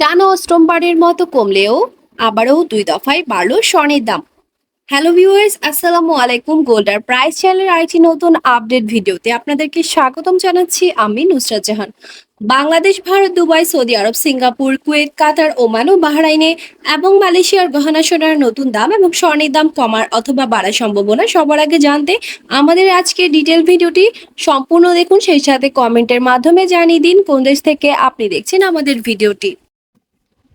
টানা অষ্টমবারের মতো কমলেও আবারও দুই দফায় বাড়লো স্বর্ণের দাম। হ্যালো ভিউয়ার্স আসসালামু আলাইকুম গোল্ডার প্রাইস চ্যানেলের আরেকটি নতুন আপডেট ভিডিওতে আপনাদেরকে স্বাগতম জানাচ্ছি আমি Nusrat Jahan. Bangladesh, Bharat, Dubai, Saudi Arab, Singapore, Kuwait, Qatar, Oman ও বাহরাইনে এবং মালয়েশিয়ার গহনা সোনার নতুন দাম এবং স্বর্ণের দাম কমার অথবা বাড়ার সম্ভাবনা সবার আগে জানতে আমাদের আজকের ডিটেল ভিডিওটি সম্পূর্ণ দেখুন, সেই সাথে কমেন্টের মাধ্যমে জানিয়ে দিন কোন দেশ থেকে আপনি দেখছেন আমাদের ভিডিওটি।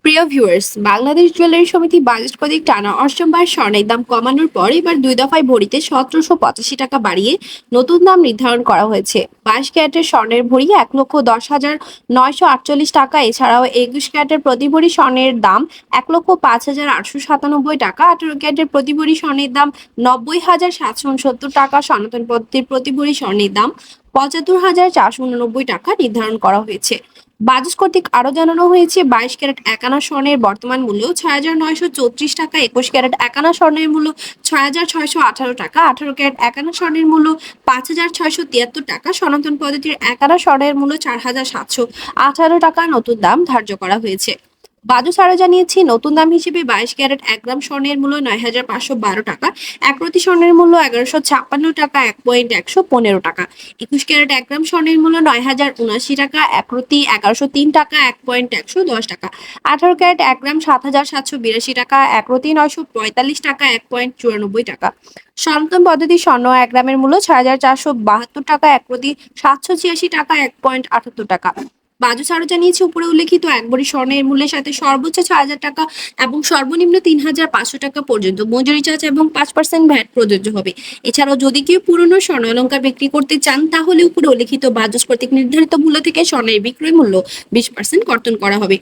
প্রিয় ভিউয়ার্স, বাংলাদেশ জুয়েলারি সমিতি বাজেট কদিক টানা অষ্টমবার স্বর্ণের দাম কমানোর পর এবার দুই দফায় ভরিতে সতেরোশো পঁচাশি টাকা বাড়িয়ে নতুন দাম নির্ধারণ করা হয়েছে। বাইশ ক্যারেটের স্বর্ণের ভরি এক লক্ষ দশ হাজার নয়শো আটচল্লিশ টাকা। এছাড়াও একুশ ক্যারেটের প্রতি ভরি স্বর্ণের দাম এক লক্ষ পাঁচ হাজার আটশো সাতানব্বই টাকা। আঠেরো ক্যারেটের প্রতি ভরি স্বর্ণের দাম নব্বই হাজার সাতশো উনসত্তর টাকা। সনাতন পদ্ধতির প্রতি ভরি স্বর্ণের দাম পঁচাত্তর হাজার চারশো উননব্বই টাকা নির্ধারণ করা হয়েছে। বাজাজ কর্তৃক আরও জানানো হয়েছে, বাইশ ক্যারেট একানা স্বর্ণের বর্তমান মূল্য ছয় হাজার নয়শো চৌত্রিশ টাকা, একুশ ক্যারেট একানা স্বর্ণের মূল্য ছয় হাজার ছয়শো আঠারো টাকা, আঠারো ক্যারেট একানা স্বর্ণের মূল্য পাঁচ হাজার ছয়শো তিয়াত্তর টাকা, সনাতন পদ্ধতির একানা স্বর্ণের মূল্য চার হাজার সাতশো আঠারো টাকা নতুন দাম ধার্য করা হয়েছে। বাজুস আরও জানিয়েছি, নতুন দাম হিসেবে বাইশ ক্যারেট এক গ্রাম স্বর্ণের মূল্য নয় হাজার পাঁচশো বারো টাকা। এক প্রতি স্বর্ণের মূল্য এগারোশো ছাপ্পান্ন টাকা, এক পয়েন্ট একশো পনেরো টাকা। একুশ ক্যারেট এক গ্রাম স্বর্ণের মূল্য নয় হাজার উনাশি টাকা, এক প্রতি এগারোশো তিন টাকা, এক পয়েন্ট একশো দশ টাকা। আঠারো ক্যারেট এক গ্রাম সাত হাজার সাতশো বিরাশি টাকা, এক প্রতি নয়শো পঁয়তাল্লিশ টাকা, এক পয়েন্ট চুরানব্বই টাকা। সনাতন পদ্ধতি স্বর্ণ এক গ্রামের মূল্য ছয় হাজার চারশো বাহাত্তর টাকা, এক প্রতি সাতশো ছিয়াশি টাকা, এক পয়েন্ট আটাত্তর টাকা। বাজুস সারো জানিয়েছে, উপরে উল্লেখিত একবারই স্বর্ণের মূল্যের সাথে সর্বোচ্চ ছ হাজার টাকা এবং সর্বনিম্ন তিন হাজার পাঁচশো টাকা পর্যন্ত মজুরি চার্জ এবং পাঁচ পার্সেন্ট ভ্যাট প্রযোজ্য হবে। এছাড়াও যদি কেউ পুরনো স্বর্ণ অলঙ্কার বিক্রি করতে চান, তাহলে উপরে উল্লেখিত বাজুস কর্তৃক নির্ধারিত মূল্য থেকে স্বর্ণের বিক্রয় মূল্য বিশ পার্সেন্ট কর্তন করা হবে।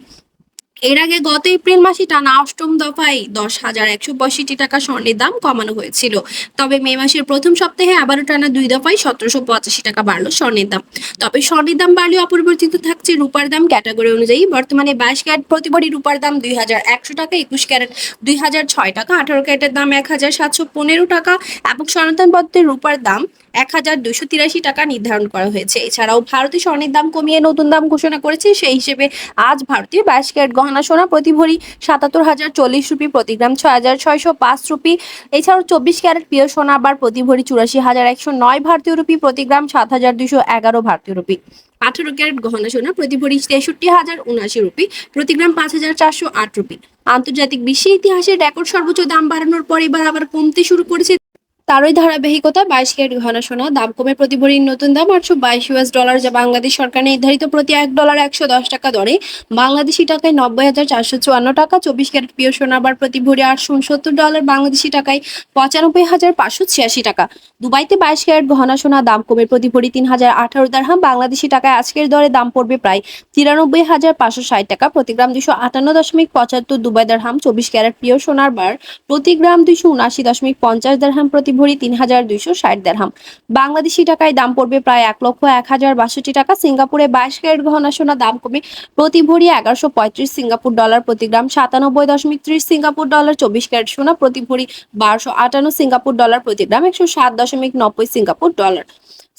এর আগে গত এপ্রিল মাসে টানা অষ্টম দফায় দশ হাজার একশো পঁয়ষট্টি টাকা স্বর্ণের দাম কমানো হয়েছিল। তবে মে মাসের প্রথম সপ্তাহে আবারও টানা দুই দফায় সতেরোশো পঁচাশি টাকা বাড়লো স্বর্ণের দাম। তবে স্বর্ণের দাম বাড়লেও অপরিবর্তিত থাকছে রূপার দাম ক্যাটাগরি অনুযায়ী। বর্তমানে বাইশ ক্যারেট প্রতি রূপার দাম দুই হাজার একশো টাকা, একুশ ক্যারেট দুই হাজার ছয় টাকা, আঠারো ক্যারেটের দাম এক হাজার সাতশো পনেরো টাকা এবং সনাতন রূপার দাম এক হাজার দুশো তিরাশি টাকা নির্ধারণ করা হয়েছে। এছাড়াও ভারতীয় স্বর্ণের দাম কমিয়ে নতুন দাম ঘোষণা করেছে। সেই হিসেবে আজ ভারতীয় বাইশ ক্যারেট গহনা সোনা প্রতি ভরি সাতাত্তর হাজার চল্লিশ রুপি, প্রতি গ্রাম ছয় হাজার ছয়শো পাঁচ রুপি। এছাড়াও চব্বিশ ক্যারেট প্রিয় সোনা আবার প্রতি ভরি চুরাশি হাজার একশো নয় ভারতীয় রুপি, প্রতি গ্রাম সাত হাজার দুশো এগারো ভারতীয় রুপি। আঠারো ক্যারেট গহনা সোনা প্রতি ভরি তেষট্টি হাজার উনআশি রুপি, প্রতি গ্রাম পাঁচ হাজার চারশো আট রুপি। আন্তর্জাতিক বিশ্ব ইতিহাসে রেকর্ড সর্বোচ্চ দাম বাড়ানোর পর এবার আবার কমতে শুরু করেছে তারই ধারাবাহিকতা বাইশ ক্যারেট ঘন সোনা। দাম কমে প্রতি ভরির নতুন দাম আটশো বাইশ ইউএস ডলার যা বাংলাদেশ সরকার নির্ধারিত প্রতি এক ডলার একশো দশ টাকা দরে। বাংলাদেশি টাকায় নব্বই হাজার চারশো চুয়ান্ন টাকা, চব্বিশ ক্যারেট পিও সোনা আবার প্রতি ভরি আটশো উনসত্তর ডলার বাংলাদেশি টাকায় পঁচানব্বই হাজার পাঁচশো ছিয়াশি টাকা। দুবাইতে বাইশ ক্যারেট গহনা সোনা, দাম কমে প্রতি ভরি তিন হাজার আঠারো দারহাম। বাংলাদেশি টাকায় আজকের দরে দাম পড়বে প্রায় তিরানব্বই হাজার পাঁচশো ষাট টাকা। প্রতি গ্রাম দুশো আটান্ন দশমিক পঁচাত্তর দুবাই দারহাম। চব্বিশ ক্যারেট পিও সোনার বার প্রতি গ্রাম দুশো উনআশি দশমিক পঞ্চাশ দারহাম প্রতি ভরি তিন হাজার দুইশো ষাট দেড়হাম। বাংলাদেশি টাকায় দাম পড়বে প্রায় এক লক্ষ এক হাজার বাষট্টি টাকা। সিঙ্গাপুরে বাইশ ক্যারেট গহনা সোনা দাম কমে প্রতি ভরি এগারোশো পঁয়ত্রিশ সিঙ্গাপুর ডলার প্রতি গ্রাম, সাতানব্বই দশমিক ত্রিশ সিঙ্গাপুর ডলার চব্বিশ ক্যারেট সোনা প্রতি ভরি বারোশো আটান্ন সিঙ্গাপুর ডলার প্রতি গ্রাম, একশো সাত দশমিক নব্বই সিঙ্গাপুর ডলার।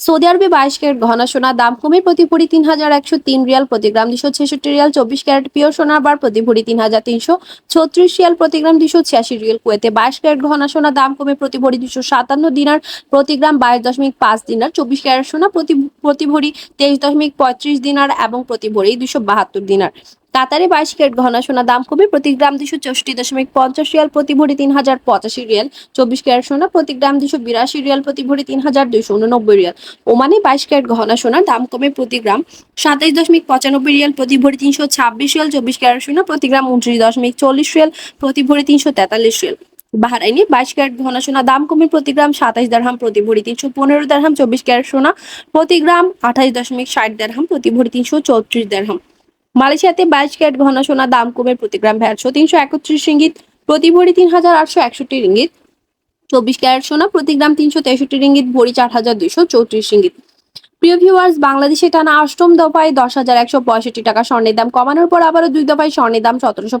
সৌদি আরবে বাইশ ক্যারেট গহনা সোনা দাম কমে প্রতি ভরি তিন হাজার একশো তিন রিয়াল প্রতি গ্রাম, দুশো ছেষট্টি রিয়াল চব্বিশ ক্যারেট পিওর সোনার বার প্রতি ভরি তিন হাজার তিনশো ছত্রিশ রিয়াল প্রতি গ্রাম, দুশো ছিয়াশি রিয়াল কুয়েতে। বাইশ ক্যারেট গহনা সোনা দাম কমে প্রতি ভরি দুশো সাতান্ন দিনার প্রতি গ্রাম, বাইশ দশমিক পাঁচ দিনার চব্বিশ ক্যারেট সোনা প্রতি প্রতি ভরি তেইশ দশমিক পঁয়ত্রিশ দিনার এবং প্রতি ভরি দুশো বাহাত্তর দিনার। কাতারে বাইশ ক্যারেট গহনা সোনা দাম কমে প্রতি গ্রাম দুশো চৌষট্টি দশমিক পঞ্চাশ রিয়াল প্রতি ভরি তিন হাজার পঁচাশি রিয়াল। চব্বিশ ক্যারেট সোনা প্রতি গ্রাম দুশো বিরাশি রিয়াল প্রতি ভরি তিন হাজার দুশো উননব্বই রিয়াল। ওমানে বাইশ ক্যারেট গহনা সোনার দাম কমে প্রতি গ্রাম সাতাইশ দশমিক পঁচানব্বই রিয়াল প্রতি ভরি তিনশো ছাব্বিশ রিয়াল। চব্বিশ ক্যারেট সোনা প্রতি গ্রাম উনত্রিশ দশমিক চল্লিশ রিয়াল প্রতি ভরি তিনশো তেতাল্লিশ রিয়াল। বাহারাইনে বাইশ ক্যারেট ঘন সোনা দাম কমে প্রতি গ্রাম সাতাইশ দারহাম প্রতি ভরি তিনশো পনেরো দারহাম। চব্বিশ ক্যারেট সোনা প্রতি গ্রাম আঠাইশ দশমিক ষাট দারহাম প্রতি ভরি তিনশো চৌত্রিশ দারহাম। মালয়েশিয়াতে বাইশ ক্যারেট ঘন সোনা দাম কমে প্রতি গ্রাম তিনশো একত্রিশ রিঙ্গিত প্রতি ভরি তিন হাজার আটশো একষট্টি রিঙ্গিত। চব্বিশ ক্যারেট সোনা প্রতি গ্রাম তিনশো তেষট্টি রিঙ্গিত, ভরি চার হাজার দুইশো চৌত্রিশ রিঙ্গিত। প্রিয় ভিউয়ার্স, বাংলাদেশে টানা অষ্টম দফায় দশ হাজার একশো পঁয়ষট্টি টাকা স্বর্ণের দাম কমানোর পর আবারও দুই দফায় স্বর্ণের দাম সতেরোশো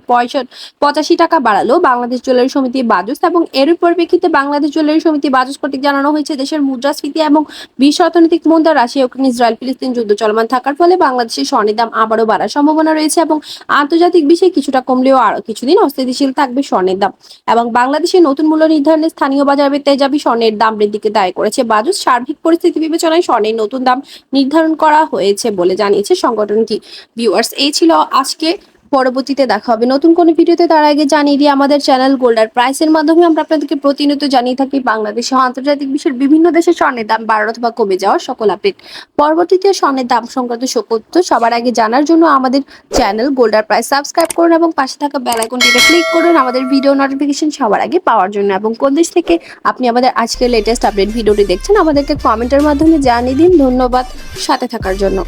পঁচাশি টাকা বাড়ালো। বাংলাদেশ জুয়েলারি সমিতি বাজুস এবং এর পরিপ্রেক্ষিতে বাংলাদেশ জুয়েলারি সমিতি বাজুস কর্তৃক জানানো হয়েছে, দেশের মুদ্রাস্ফীতি এবং বিশ্ব অর্থনৈতিক মন্দা রাশিয়া ইউক্রেন ইসরায়েল ফিলিস্তিন যুদ্ধ চলমান থাকার ফলে বাংলাদেশের স্বর্ণের দাম আবারও বাড়ার সম্ভাবনা রয়েছে এবং আন্তর্জাতিক বিষয়ে কিছুটা কমলেও আরও কিছুদিন অস্থিতিশীল থাকবে স্বর্ণের দাম। এবং বাংলাদেশের নতুন মূল্য নির্ধারণে স্থানীয় বাজারে তেজাবি স্বর্ণের দাম বৃদ্ধিকে দায় করেছে। বাজুস সার্বিক পরিস্থিতি বিবেচনায় স্বর্ণের নতুন দাম নির্ধারণ করা হয়েছে বলে জানিয়েছে সংগঠনটি। ভিউয়ার্স এই ছিল আজকে পরবর্তীতে দেখা হবে। নতুন কোনো ভিডিওতে তার আগে জানিয়ে দিয়ে আমাদের চ্যানেল গোল্ডার প্রাইসের মাধ্যমে আমরা আপনাদেরকে প্রতিনিয়ত জানিয়ে থাকি, বাংলাদেশ আন্তর্জাতিক বিশ্বের বিভিন্ন দেশের স্বর্ণের দাম বাড়ানো অথবা কমে যাওয়ার সকল আপডেট পরবর্তীতে স্বর্ণের দাম সংক্রান্ত সত্য সবার আগে জানার জন্য আমাদের চ্যানেল গোল্ডার প্রাইস সাবস্ক্রাইব করুন এবং পাশে থাকা বেল আইকনটিতে ক্লিক করুন। আমাদের ভিডিও নোটিফিকেশন সবার আগে পাওয়ার জন্য। এবং কোন দেশ থেকে আপনি আমাদের আজকের লেটেস্ট আপডেট ভিডিওটি দেখছেন, আমাদেরকে কমেন্টের মাধ্যমে জানিয়ে দিন। ধন্যবাদ, সাথে থাকার জন্য।